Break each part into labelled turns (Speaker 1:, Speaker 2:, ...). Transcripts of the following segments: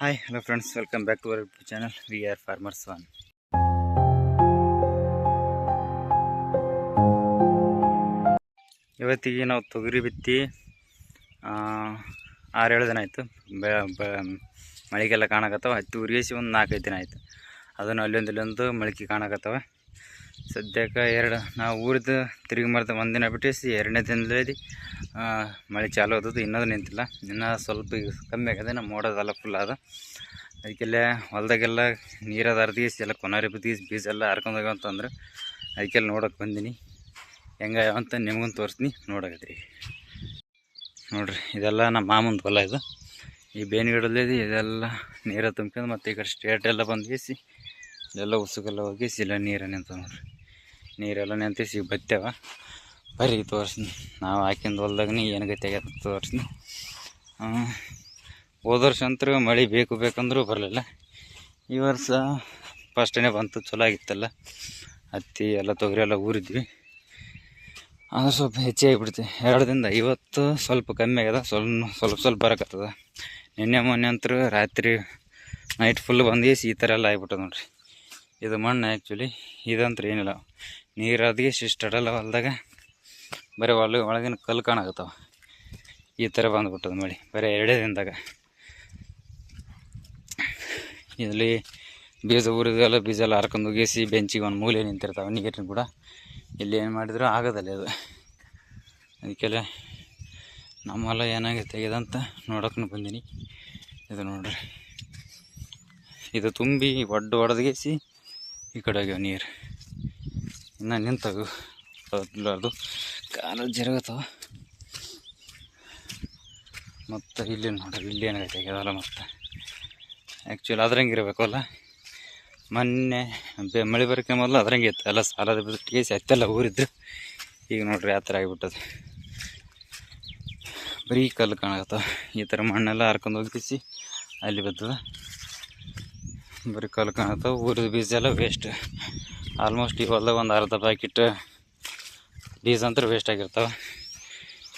Speaker 1: Hi hello friends welcome back to our channel we are farmers one ಇವತ್ತಿಗೆ ನಾವು ತೊಗರಿ ಬಿತ್ತಿ ಆರೇಳು ದಿನ ಆಯಿತು. ಬೆ ಮಳೆಗೆಲ್ಲ ಕಾಣಕತ್ತಾವ. ಹತ್ತಿ ಉರಿಗಿಸಿ ಒಂದು ನಾಲ್ಕೈದು ದಿನ ಆಯಿತು. ಅದನ್ನು ಅಲ್ಲೊಂದು ಇಲ್ಲೊಂದು ಮೊಳಕೆ ಕಾಣಕತ್ತಾವ. ಸದ್ಯಕ್ಕೆ ಎರಡು, ನಾವು ಊರಿದ್ದು ತಿರುಗಿ ಮರದ ಒಂದಿನ ಬಿಟ್ಟಿಸಿ, ಎರಡನೇ ದಿನದಲ್ಲಿ ಮಳೆ ಚಾಲು ಆದದ್ದು, ಇನ್ನದು ನಿಂತಿಲ್ಲ. ಇನ್ನೂ ಸ್ವಲ್ಪ ಈಗ ಕಮ್ಮಿ ಆಗಿದೆ, ನಮ್ಮ ಮೋಡದೆಲ್ಲ ಫುಲ್ ಅದ ಅದಕ್ಕೆಲ್ಲ ಹೊಲ್ದಾಗೆಲ್ಲ ನೀರದ ಅರ್ದಿಗಿಸಿ ಎಲ್ಲ, ಕೊನಾರಿ ಬೀಜ ಎಲ್ಲ ಹರ್ಕೊಂಡೋಗ ಅಂತಂದ್ರೆ, ಅದಕ್ಕೆಲ್ಲ ನೋಡೋಕೆ ಬಂದೀನಿ. ಹೆಂಗ ಅಂತ ನಿಮಗೂ ತೋರಿಸ್ತೀನಿ, ನೋಡಕತ್ರಿ. ನೋಡ್ರಿ, ಇದೆಲ್ಲ ನಮ್ಮ ಮಾಮಂದು ಹೊಲ ಇದು. ಈ ಬೇವಿನ ಗಿಡದಲ್ಲಿ ಇದೆಲ್ಲ ನೀರ ತುಂಬ್ಕೊಂಡು ಮತ್ತು ಈ ಕಡೆ ಸ್ಟೇಟ್ ಎಲ್ಲ ಬಂದು ಬೀಸಿ, ಇದೆಲ್ಲ ಉಸುಕೆಲ್ಲ ಹೋಗಿಸಿ ಇಲ್ಲ ನೀರ ನಿಂತ ನೋಡ್ರಿ. ನೀರೆಲ್ಲ ನೆಂತಿಸಿ ಬತ್ತೇವ. ಬರಿ ತೋರಿಸ್ನಿ ನಾವು ಹಾಕಿಂದ ಹೊಲ್ದಾಗನಿ ಏನು ಗತಿ ಆಗ್ಯದ ತೋರಿಸ್ತೀನಿ. ಹೋದ ವರ್ಷ ಅಂತೂ ಮಳೆ ಬೇಕು ಬೇಕಂದ್ರೂ ಬರಲಿಲ್ಲ. ಈ ವರ್ಷ ಫಸ್ಟೇ ಬಂತು, ಚಲೋ ಆಗಿತ್ತಲ್ಲ. ಹತ್ತಿ ಎಲ್ಲ ತೊಗರಿ ಎಲ್ಲ ಊರಿದ್ವಿ. ಅದು ಸ್ವಲ್ಪ ಹೆಚ್ಚೇ ಆಗಿಬಿಡ್ತಿ. ಎರಡು ದಿನದ ಇವತ್ತು ಸ್ವಲ್ಪ ಕಮ್ಮಿ ಆಗ್ಯದ. ಸ್ವಲ್ಪ ಸ್ವಲ್ಪ ಸ್ವಲ್ಪ ಬರಕತ್ತದ. ನಿನ್ನೆ, ಮೊನ್ನೆ ಅಂತೂ ರಾತ್ರಿ ನೈಟ್ ಫುಲ್ ಬಂದು ಈ ಥರ ಎಲ್ಲ ಆಗ್ಬಿಟ್ಟದ ನೋಡ್ರಿ. ಇದು ಮಣ್ಣು ಆ್ಯಕ್ಚುಲಿ ಇದಂತ್ರ ಏನಿಲ್ಲ. ನೀರು ಅದಿಗೆ ಇಷ್ಟಡಲ್ಲ ಹೊಲ್ದಾಗ ಬರೀ ಒಳ ಒಳಗಿನ ಕಲ್ಲು ಕಾಣಕತ್ತಾವ ಈ ಥರ ಬಂದ್ಬಿಟ್ಟದ ಮಳೆ ಬರೀ ಎರಡೇ ದಿನದಾಗ ಇಲ್ಲಿ ಬೀಜ ಊರಿದೆಲ್ಲ ಬೀಜ ಎಲ್ಲ ಹರ್ಕೊಂಡು ಉಗಿಸಿ ಬೆಂಚಿಗೆ ಒಂದು ಮೂಲೆ ನಿಂತಿರ್ತಾವೆ ನೀರಿನ ಕೂಡ ಇಲ್ಲಿ ಏನು ಮಾಡಿದ್ರು ಆಗೋದಲ್ಲ ಅದು ಅದಕ್ಕೆಲ್ಲ ನಮ್ಮೆಲ್ಲ ಏನಾಗೈತೆ ತೆಗೆದಂತ ನೋಡೋಕೆ ಬಂದೀನಿ ಇದು ನೋಡ್ರಿ ಇದು ತುಂಬಿ ಒಡ್ಡು ಹೊಡೆದ್ಗೇಸಿ ಈ ಕಡೆ ಹೋಗ್ಯಾವ ನೀರು ಇನ್ನು ನಿಂತು ಅದು ಕಾಲು ಜರುಗತ್ತವ. ಮತ್ತು ಇಲ್ಲಿ ನೋಡ್ರಿ ಇಲ್ಲಿ ಏನಾಗೈತೆ ಆಗ್ಯದಲ್ಲ ಮತ್ತು. ಆ್ಯಕ್ಚುಲಿ ಅದ್ರಂಗೆ ಇರಬೇಕಲ್ಲ ಮೊನ್ನೆ ಬೆ ಮಳೆ ಬರೋಕ್ಕೆ ಮೊದಲು ಅದ್ರಂಗೆ ಇತ್ತು. ಎಲ್ಲ ಸಾಲದ ಬಿಟ್ಟಿಗೆ ಹತ್ತೆಲ್ಲ ಊರಿದ್ರು. ಈಗ ನೋಡ್ರಿ ಆ ಥರ ಆಗಿಬಿಟ್ಟದ. ಬರೀ ಕಲ್ಲು ಕಾಣಕತ್ತಾವ. ಈ ಥರ ಮಣ್ಣೆಲ್ಲ ಹರ್ಕೊಂಡು ಹೋಗಿಸಿ ಅಲ್ಲಿ ಬಿದ್ದದ. ಬರೀ ಕಲ್ಲು ಕಾಣತ್ತಾವ ಊರಿದ ಬೀಜ ಎಲ್ಲ ವೇಸ್ಟ್ ಆಲ್ಮೋಸ್ಟ್ ಈ ಒಂದು ಅರ್ಧ ಪ್ಯಾಕೆಟ್ ಬೀಜ ಅಂತೂ ವೇಸ್ಟ್ ಆಗಿರ್ತಾವೆ.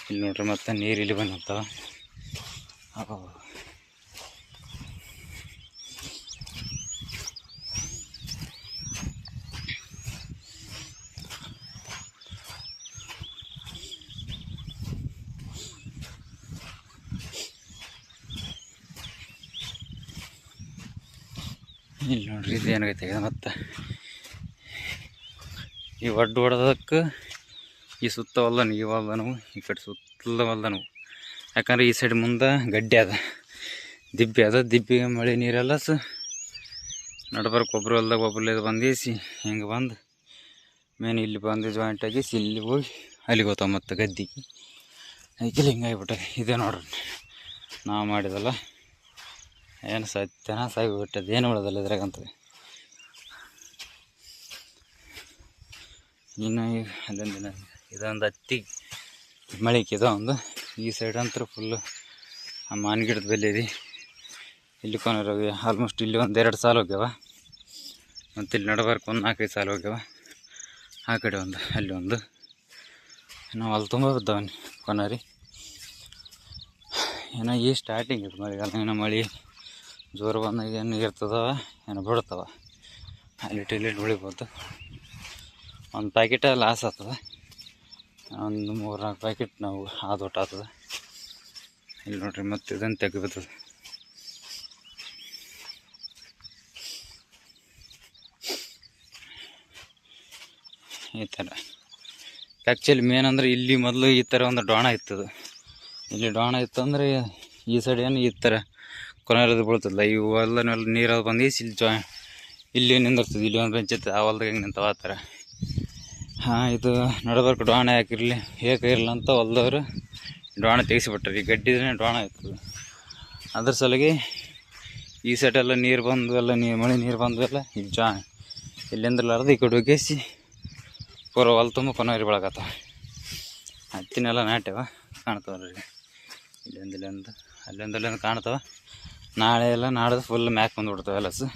Speaker 1: ಇಲ್ಲಿ ನೋಡ್ರಿ ಮತ್ತೆ ನೀರು ಇಲ್ಲಿ ಬಂದಿರ್ತಾವೆ ಇಲ್ಲಿ ನೋಡ್ರಿ ಇದು ಏನಾಗೈತೆ ಮತ್ತೆ. ಈ ಒಡ್ಡು ಹೊಡೆದಕ್ಕೆ ಈ ಸುತ್ತ ಹೊಲ್ದನು, ಈ ಕಡೆ ಸುತ್ತಲ ಹೊಲ್ದನು. ಯಾಕಂದ್ರೆ ಈ ಸೈಡ್ ಮುಂದೆ ಗಡ್ಡೆ ಅದ. ದಿಬ್ಬಿ ಅದ. ದಿಬ್ಬಿಗೆ ಮಳೆ ನೀರೆಲ್ಲ ಸ ನಡ್ಬರ್ಕ್ ಒಬ್ರು ಹೊಲ್ದಾಗ ಇದು ಬಂದೀಸಿ ಹಿಂಗೆ ಬಂದು ಮೇನ್ ಇಲ್ಲಿ ಬಂದು ಜಾಯಿಂಟ್ ಆಗಿಸಿ ಇಲ್ಲಿ ಹೋಗಿ ಅಲ್ಲಿಗೆ ಹೋತ ಮತ್ತೆ ಗದ್ದಿಗೆ. ಅದಕ್ಕೆ ಹಿಂಗಾಗಿಬಿಟ್ಟೆ ಇದೇ ನೋಡ್ರಿ. ನಾವು ಮಾಡಿದಲ್ಲ. ಏನು ಸತ್ಯನ ಸಾಗಿಬಿಟ್ಟದ ಏನು ಉಳೋದಲ್ಲ ಇದ್ರಾಗಂತ. ಇನ್ನು ಈಗ ಅದೊಂದು ದಿನ ಇದೊಂದು ಹತ್ತಿ ಮಳಿಕೆ ಇದು ಒಂದು. ಈ ಸೈಡ್ ಅಂತೂ ಫುಲ್ಲು ಆ ಮಾನ್ ಗಿಡದ ಬೆಲೆ ಇದೆ. ಇಲ್ಲಿ ಕೊನೆ ಆಲ್ಮೋಸ್ಟ್ ಇಲ್ಲಿ ಒಂದು ಎರಡು ಸಾಲ ಹೋಗ್ಯಾವ. ಮತ್ತು ಇಲ್ಲಿ ನಡಬಾರ್ಕು ಒಂದು ನಾಲ್ಕೈದು ಸಾಲ ಹೋಗ್ಯಾವ. ಆ ಕಡೆ ಒಂದು, ಅಲ್ಲಿ ಒಂದು. ನಾವು ಅಲ್ಲಿ ತುಂಬ ಬಿದ್ದಾವೆ ಕೊನರಿ ಏನೋ ಈ ಸ್ಟಾರ್ಟಿಂಗ್ ಇದು ಮಳೆಗಾಲ ಏನೋ ಮಳೆ. ಜೋರು ಬಂದಾಗ ಏನು ಇರ್ತದವ ಏನೋ ಬಿಡ್ತವ ಅಲ್ಲಿ ಟಿಲಿಟ್ ಉಳಿಬೋದು. ಒಂದು ಪ್ಯಾಕೆಟ ಲಾಸ್ ಆಗ್ತದೆ. ಒಂದು ಮೂರು ನಾಲ್ಕು ಪ್ಯಾಕೆಟ್ ನಾವು ಆದೊಟ್ಟು ಆಗ್ತದೆ. ಇಲ್ಲಿ ನೋಡ್ರಿ ಮತ್ತೆ ಇದನ್ನು ತೆಗಿಬರ್ತದೆ ಈ ಥರ ಆ್ಯಕ್ಚುಲಿ ಮೇನ್ ಅಂದರೆ ಇಲ್ಲಿ ಮೊದಲು ಈ ಥರ ಒಂದು ಡೋಣ ಇತ್ತದು. ಇಲ್ಲಿ ಡೋಣ ಇತ್ತು ಅಂದರೆ ಈ ಸೈಡ್ ಏನು ಈ ಥರ ಕೊನೆಯದು ಬೀಳ್ತದಲ್ಲ ಈ ಹೊಲನೆಲ್ಲ ನೀರಲ್ಲಿ ಬಂದು ಇಲ್ಲಿ ಜೋಯ್ ಇಲ್ಲಿ ನಿಂದಿರ್ತದೆ? ಇಲ್ಲಿ ಒಂದು ಬೆಂಚ್ ಇತ್ತು ಆ ಹೊಲ್ದಾಗ ಹೆಂಗೆ ನಿಂತಾವ ಆ ಥರ ಹಾಂ, ಇದು ನಡಬರ್ಕ ಡೋಣ ಹಾಕಿರಲಿ. ಹೇಗೆ ಇರಲ್ಲ ಅಂತ ಹೊಲ್ದವ್ರು ಡೋಣ ತೆಗಿಸಿಬಿಟ್ರಿ. ಈ ಗಡ್ಡಿದ್ರೆ ಡೋಣ ಇರ್ತದೆ ಅದ್ರ ಸಲುವಾಗಿ ಈ ಸೈಡೆಲ್ಲ ನೀರು ಬಂದು ಎಲ್ಲ ನೀರು ಮಳೆ ನೀರು ಬಂದು ಎಲ್ಲ. ಈ ಜಾ ಇಲ್ಲಿಂದ್ರಲಾರ್ದು ಈ ಕಡೆ ಒಗ್ಗೇಸಿ ಪೂರ ಹೊಲ ತುಂಬ ಕೊನೆಯವ್ರಿ ಬೆಳಕತ್ತಾವ ಹತ್ತಿನೆಲ್ಲ ನಾಟ್ಯವ ಕಾಣ್ತಾವ ರೀ ಇಲ್ಲಿಂದ ಇಲ್ಲಿಂದ, ಅಲ್ಲಿಂದ ಅಲ್ಲಿಂದ ಕಾಣ್ತಾವ. ನಾಳೆ ಎಲ್ಲ ನಾಡ್ದು ಫುಲ್ ಮ್ಯಾಕ್ ಬಂದುಬಿಡ್ತಾವೆ ಎಲ್ಲಸು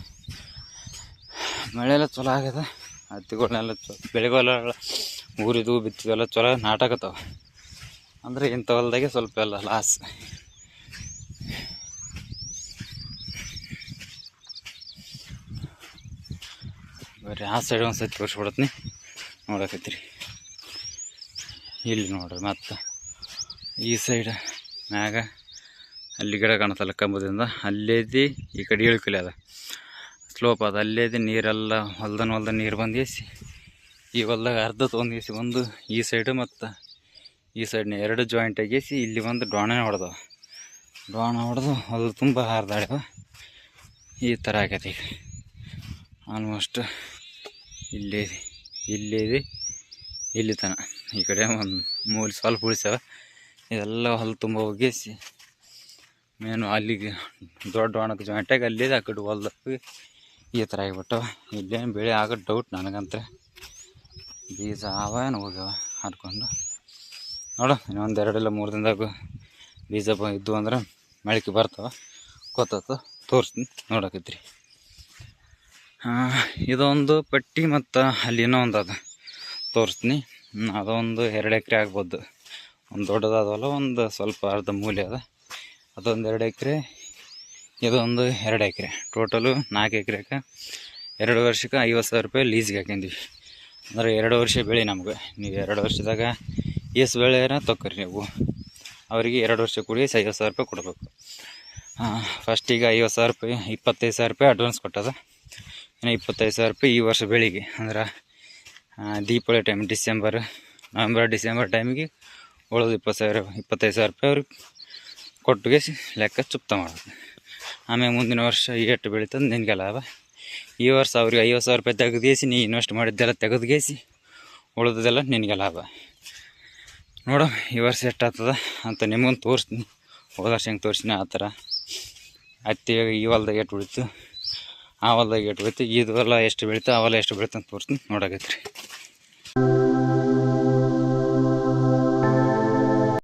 Speaker 1: ಮಳೆ ಎಲ್ಲ ಚಲೋ ಆಗ್ಯದ. ಹತ್ತಿಗಳನ್ನೆಲ್ಲ ಬೆಳೆಗಳೆಲ್ಲ ಊರಿದು ಬಿತ್ತಿದೆಲ್ಲ ಚಲೋ ನಾಟಕತ್ತವ ಅಂದರೆ ಇಂಥ ಹೊಲ್ದಾಗೆ ಸ್ವಲ್ಪ ಎಲ್ಲ ಲಾಸ್ ಬರೀ ಆ ಸೈಡ್ ಒಂದು ಸತಿ ತೋರಿಸ್ಬಿಡತ್ನಿ ನೋಡಕತ್ತೀರಿ. ಇಲ್ಲಿ ನೋಡ್ರಿ ಮತ್ತು ಈ ಸೈಡ್ ಮ್ಯಾಗ ಅಲ್ಲಿ ಗಿಡ ಕಾಣತ್ತಲ್ಲ ಕಂಬದಿಂದ, ಅಲ್ಲೇದಿ ಈ ಕಡೆ ಇಳ್ಕಲೆ ಅದ. ಸ್ಲೋಪ್ ಅದು ಅಲ್ಲೇದೆ ನೀರೆಲ್ಲ ಹೊಲ್ದನ್ ಹೊಲ್ದ ನೀರು ಬಂದೇಸಿ ಈ ಹೊಲ್ದಾಗ ಅರ್ಧ ತೊಗೊಂಡೇಸಿ ಒಂದು ಈ ಸೈಡು ಮತ್ತು ಈ ಸೈಡ್ನ ಎರಡು ಜಾಯಿಂಟ್ ಆಗೇಸಿ ಇಲ್ಲಿ ಒಂದು ಡೋಣ ಹೊಡೆದವ. ಡೋಣ ಹೊಡೆದು ಅದು ತುಂಬ ಹಾರ್ದಾಡ್ಯವ. ಈ ಥರ ಆಗೈತೆ ಈಗ. ಆಲ್ಮೋಸ್ಟ್ ಇಲ್ಲೇ ಇಲ್ಲಿ ಇಲ್ಲೇ ತನ. ಈ ಕಡೆ ಒಂದು ಮೂಲ ಸ್ವಲ್ಪ ಉಳಿಸ್ಯಾವ. ಇದೆಲ್ಲ ಹೊಲ ತುಂಬ ಒಗ್ಗೇಸಿ ಮೇನು ಅಲ್ಲಿಗೆ ದೊಡ್ಡ ಒಣಕ್ಕೆ ಜಾಯಿಂಟಾಗಿ ಅಲ್ಲಿದೆ ಆ ಕಡೆ ಹೊಲ್ದಾಗ ಈ ಥರ ಆಗಿಬಿಟ್ಟು ಇಲ್ಲೇನು ಬೆಳೆ ಆಗೋ ಡೌಟ್ ನನಗಂತ ಬೀಜ ಆವೇನು ಹೋಗ್ಯಾವ ಹಾಡ್ಕೊಂಡು. ನೋಡು, ಇನ್ನೊಂದು ಎರಡಿಲ್ಲ ಮೂರು ದಿನದಾಗ ಬೀಜ ಬ ಇದ್ದು ಅಂದ್ರೆ ಮೊಳಕೆ ಬರ್ತಾವ. ಕೊತ್ತ ತೋರಿಸ್ತೀನಿ, ನೋಡಕತ್ರಿ. ಇದೊಂದು ಪಟ್ಟಿ ಮತ್ತು ಅಲ್ಲಿ ಇನ್ನೂ ಒಂದು ಅದ. ತೋರಿಸ್ತೀನಿ. ಅದೊಂದು ಎರಡು ಎಕರೆ ಆಗ್ಬೋದು. ಒಂದು ದೊಡ್ಡದಾದವಲ್ಲ, ಒಂದು ಸ್ವಲ್ಪ ಅರ್ಧ ಮೂಲೆ ಅದ. ಅದೊಂದು ಎರಡು ಎಕರೆ ಇದೊಂದು ಎರಡು ಎಕರೆ. ಟೋಟಲು ನಾಲ್ಕು ಎಕರೆಕ ಎರಡು ವರ್ಷಕ್ಕೆ ಐವತ್ತು ಸಾವಿರ ರೂಪಾಯಿ ಲೀಸ್ಗೆ ಹಾಕ್ಯಂದಿವಿ. ಅಂದ್ರೆ ಎರಡು ವರ್ಷ ಬೆಳೆ ನಮ್ಗೆ. ನೀವು ಎರಡು ವರ್ಷದಾಗ ಎಷ್ಟು ಬೆಳೆನ ತೊಗೊರಿ ನೀವು. ಅವರಿಗೆ ಎರಡು ವರ್ಷ ಕೂಡಿ ಐವತ್ತು ಸಾವಿರ ರೂಪಾಯಿ ಕೊಡಬೇಕು. ಫಸ್ಟಿಗೆ ಐವತ್ತು ಸಾವಿರ ರೂಪಾಯಿ, ಇಪ್ಪತ್ತೈದು ಸಾವಿರ ರೂಪಾಯಿ ಅಡ್ವಾನ್ಸ್ ಕೊಟ್ಟದ. ಇನ್ನು ಇಪ್ಪತ್ತೈದು ಸಾವಿರ ರೂಪಾಯಿ ಈ ವರ್ಷ ಬೆಳಿಗ್ಗೆ. ಅಂದ್ರೆ Deepavali time December, November, December ಟೈಮಿಗೆ ಉಳಿದು ಇಪ್ಪತ್ತು ಸಾವಿರ, ಇಪ್ಪತ್ತೈದು ಸಾವಿರ ರೂಪಾಯಿ ಅವ್ರಿಗೆ ಕೊಟ್ಟಿಗೆ ಲೆಕ್ಕ ಚುಪ್ತ ಮಾಡೋದು ಆಮೇಲೆ ಮುಂದಿನ ವರ್ಷ ಎಷ್ಟು ಬೆಳೀತದೆ, ನಿನಗೆ ಲಾಭ. ಈ ವರ್ಷ ಅವ್ರಿಗೆ ಐವತ್ತು ಸಾವಿರ ರೂಪಾಯಿ ತೆಗೆದೇಸಿ ನೀ ಇನ್ವೆಸ್ಟ್ ಮಾಡಿದ್ದೆಲ್ಲ ತೆಗೆದುಗೇಸಿ ಉಳಿದದೆಲ್ಲ ನಿನಗೆ ಲಾಭ. ನೋಡು, ಈ ವರ್ಷ ಎಷ್ಟಾಗ್ತದ ಅಂತ ನಿಮ್ಗೊಂದು ತೋರಿಸ್ತೀನಿ. ಹೋದ ವರ್ಷ ಹೆಂಗೆ ತೋರಿಸ್ತೀನಿ ಆ ಥರ. ಹತ್ತಿ ಈ ಹೊಲ್ದಾಗ ಎಷ್ಟು ಉಳಿತು, ಆ ಹೊಲ್ದಾಗ ಎಷ್ಟು ಬೀಳ್ತು ಇದು ಹೊಲ ಎಷ್ಟು ಬೀಳ್ತು ಆ ಹೊಲ ಎಷ್ಟು ಬೀಳ್ತು ಅಂತ ತೋರಿಸ್ತೀನಿ ನೋಡಕತ್ರಿ